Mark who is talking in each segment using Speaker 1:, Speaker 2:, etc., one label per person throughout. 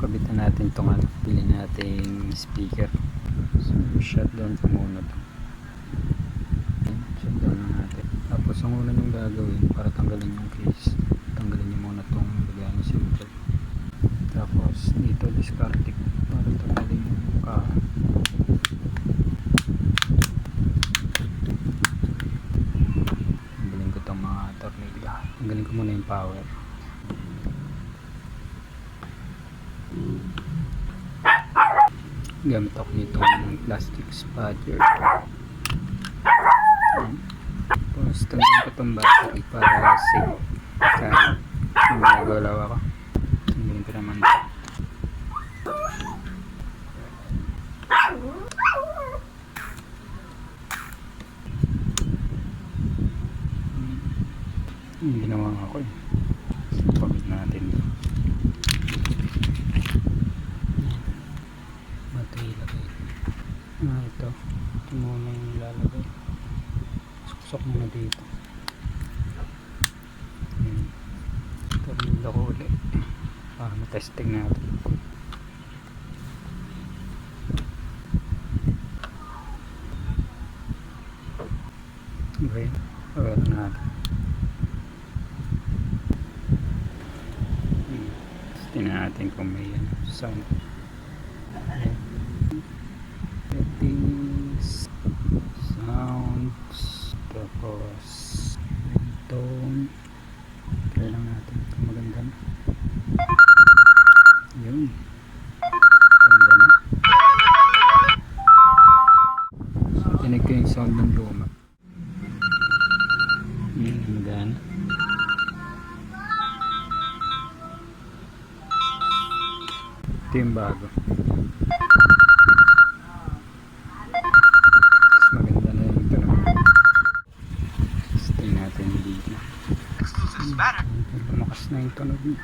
Speaker 1: kabitan natin itong ano, pili nating speaker. So, shutdown ko muna to. Ayan, Shutdown na natin. Tapos ang una nyung gagawin para tanggalin yung case. Tanggalin nyo muna itong lagyan ng card. Tapos dito discarding para tanggalin yung ka Tanggalin ko itong mga tornilyo. Tanggalin ko muna yung power. Gamit ako nitong plastic spudger. Ayan. Tapos tanggalin ko itong battery para safe. Kahit gumagalaw ako. Tanggalin ko naman ito. Ginawa nga ko eh. Pamit natin ito. Battery lagay. Ah, ito. Ito muna yung lalagay. Suksok muna dito. Ayan. Tornillo ko ulit. Para matesting natin. Okay. Okay natin. Tingnan natin kung may ano, sound. Sound ng luma. Yun, magana. Ito yung bago. Mas maganda na yung tunog. Stay natin dito. Lumakas na yung tunog niya.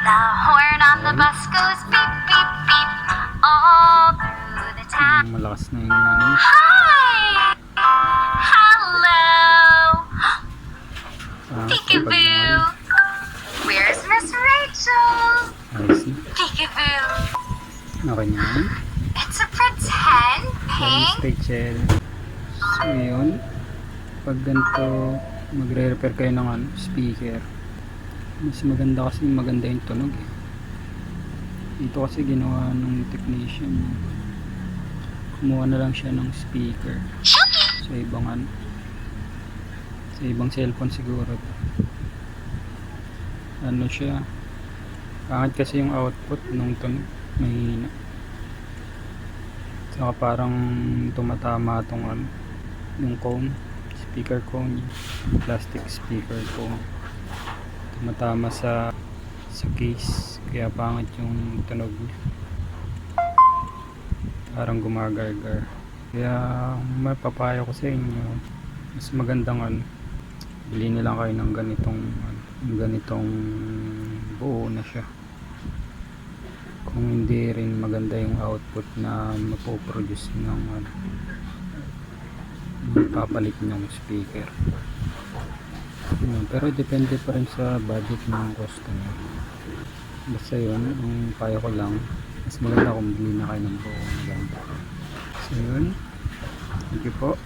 Speaker 2: The horn on the bus goes beep, beep, beep all through the town.
Speaker 1: Malakas na yung ano. Ah, naman.
Speaker 2: Where's Miss Rachel?
Speaker 1: I see.
Speaker 2: Peekaboo!
Speaker 1: Okay na.
Speaker 2: It's a pretend pink.
Speaker 1: Rachel. So, yun. Pag ganito, magre-repair kayo ng ano, speaker. Mas maganda kasi maganda yung tunog eh. Dito kasi ginawa ng technician. Kumuha na lang siya ng speaker. Sa ibang ano. Sa ibang cellphone siguro. Ano siya. Pangit kasi yung output ng tunog. Mahina. Saka parang tumatama tong ano, yung cone, speaker cone, plastic speaker cone. Tumatama sa sa case, kaya pangit yung tunog niya. Parang gumagargar. Kaya mapapayo ko sa inyo, mas magandang ano, bili na lang kayo ng ganitong ano, ganitong buo na siya. Kung hindi rin maganda yung output na mapoproduce ng ano, ng speaker. Pero depende pa rin sa budget ng customer. Basta yun ang payo ko lang mas maganda kung bili na kayo ng buo na ganito so yun. Thank you po